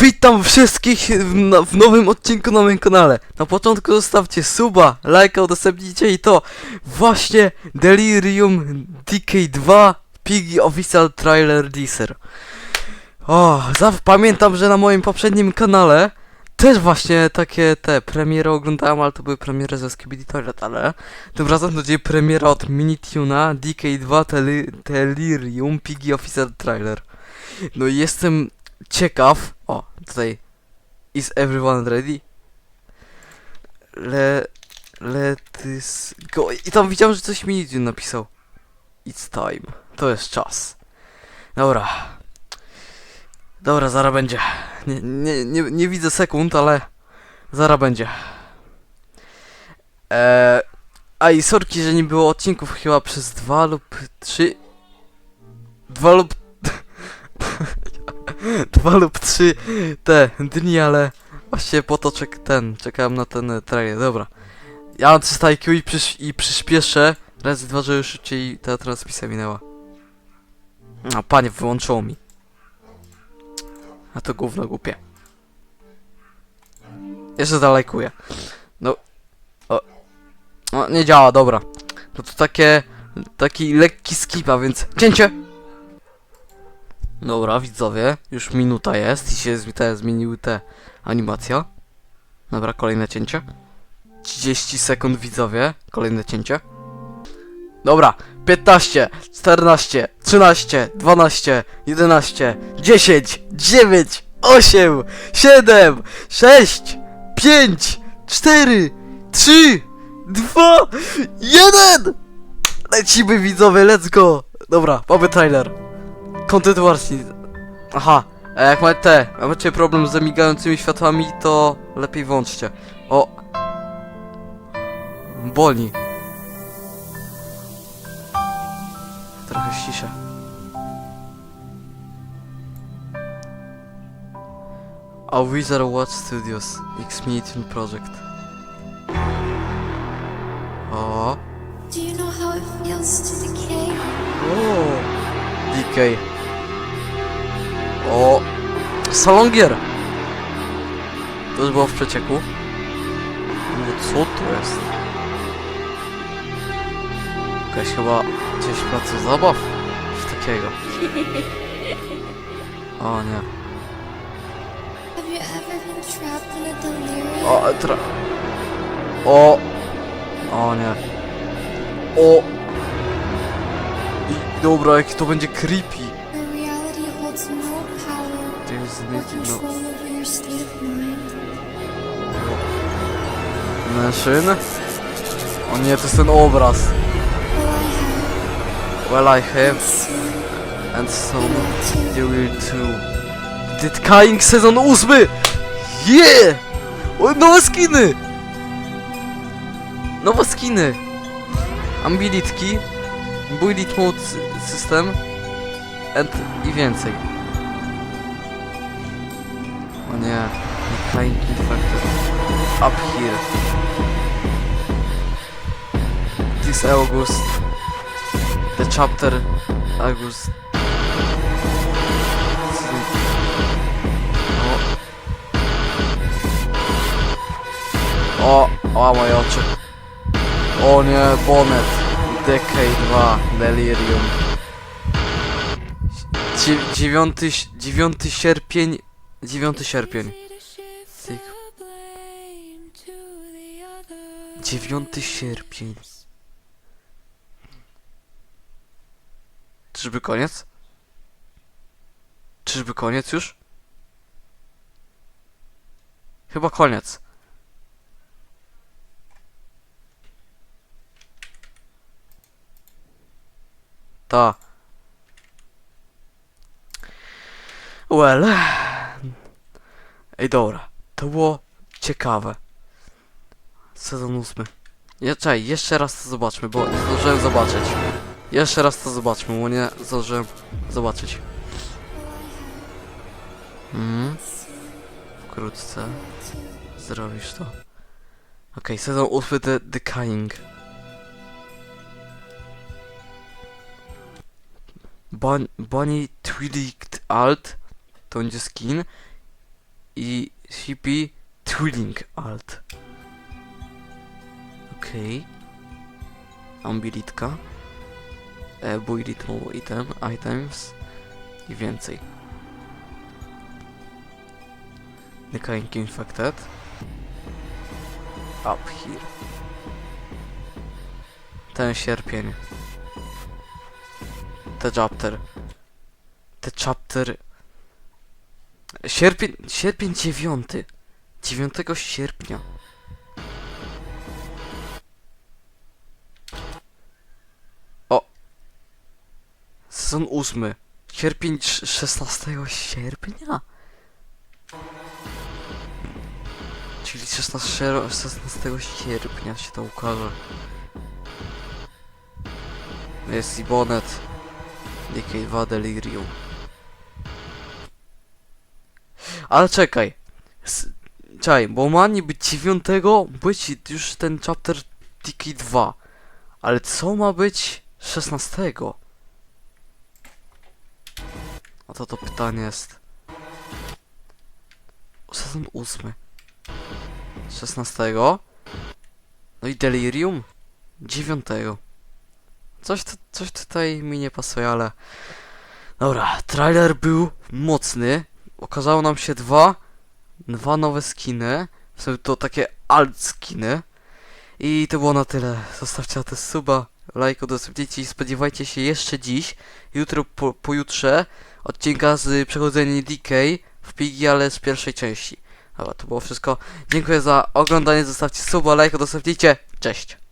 Witam wszystkich w, no, w nowym odcinku na moim kanale. Na początku zostawcie suba, lajka, udostępnijcie i to właśnie Delirium DK2 Piggy Official Trailer Teaser. O, pamiętam, że na moim poprzednim kanale też właśnie takie te premiery oglądałem, ale to były premiery ze Skibidi Toilet, ale tym razem to będzie premiera od Minituna DK2 Teli- Delirium Piggy Official Trailer. No i jestem ciekaw. O, tutaj. Is everyone ready? Le. This go. I tam widziałem, że coś mi napisał. It's time. To jest czas. Dobra. Dobra, zaraz będzie. Nie, nie, nie, nie widzę sekund, ale zaraz będzie. Eee, a i sorki, że nie było odcinków chyba przez dwa lub trzy. Dwa lub dwa lub trzy te dni, ale właśnie po to czek ten, czekałem na ten e, trailer, dobra. Ja mam 300 IQ i, i przyspieszę, raz dwa, że już szybciej ta transmisja minęła. A panie, wyłączyło mi. A to gówno głupie. Jeszcze zalajkuję. No. O. O, nie działa, dobra. No to takie, taki lekki skip, a więc cięcie! Dobra, widzowie, już minuta jest i się zmieniły te animacja. Dobra, kolejne cięcie. 30 sekund widzowie, kolejne cięcie. Dobra, 15, 14, 13, 12, 11, 10, 9, 8, 7, 6, 5, 4, 3, 2, 1! Lecimy widzowie, let's go! Dobra, mamy trailer. Kontynuacji. Aha, a jak macie te, a macie problem z zamigającymi światłami, to lepiej włączcie. O. Boli. Trochę ściszę. A Wizard Watch Studios X Meeting Project. O. Do you know how it feels to decay? O. DK. Salon gier. To już było w przecieku. No co to jest? Jakaś chyba gdzieś placu zabaw? Coś takiego. O nie. O, tra... O! O nie. O! I dobra, jaki to będzie creepy. Or no. Maszyn? O nie, to jest ten obraz. Well, I have and so you will too. Dead Kying sezon ósmy! Yeah! O, nowe skiny! Nowe skiny! Ambilitki, Bullet Mode sy- System and i więcej. O nie, Kying Infected. Up here. This August. The chapter August. O, o moje oczy. O nie, Bonnet. Decade 2, Delirium. Dzie- dziewiąty, dziewiąty sierpień, dziewiąty sierpień. Cyk. Dziewiąty sierpień. Czyżby koniec? Czyżby koniec już? Chyba koniec. Ta. Well. Ej, dobra. To było ciekawe. Sezon ósmy. Je, czekaj, jeszcze raz to zobaczmy, bo nie zdążyłem zobaczyć. Jeszcze raz to zobaczmy, bo nie zdążyłem zobaczyć. Mhm. Wkrótce zrobisz to. Okej, sezon ósmy The Decaying. Bon, Bonnie Twilight Alt to będzie skin i CP Trilling Alt. Okej. Ambilitka. E, bój rytmu item, items i więcej. Decaying Infected. Up here. Ten sierpień. The chapter. The chapter. Sierpień, sierpień 9. 9 sierpnia. O. Sezon 8. Sierpień trz- 16 sierpnia? Czyli 16, 16 sierpnia się to ukaże. Jest i Bonnet. DK2 Delirium. Ale czekaj. S czekaj, bo ma niby 9 być już ten chapter DK2. Ale co ma być 16? Oto to pytanie jest. Sezon 8. 16. No i Delirium 9. Coś, coś tutaj mi nie pasuje, ale... Dobra, trailer był mocny. Okazało nam się dwa, dwa nowe skiny. Są to takie alt skiny. I to było na tyle. Zostawcie na to suba, lajka, udostępnijcie i spodziewajcie się jeszcze dziś, jutro, po, pojutrze, odcinka z przechodzeniem DK w Pigi, ale z pierwszej części. Dobra, to było wszystko. Dziękuję za oglądanie, zostawcie suba, lajka, udostępnijcie. Cześć!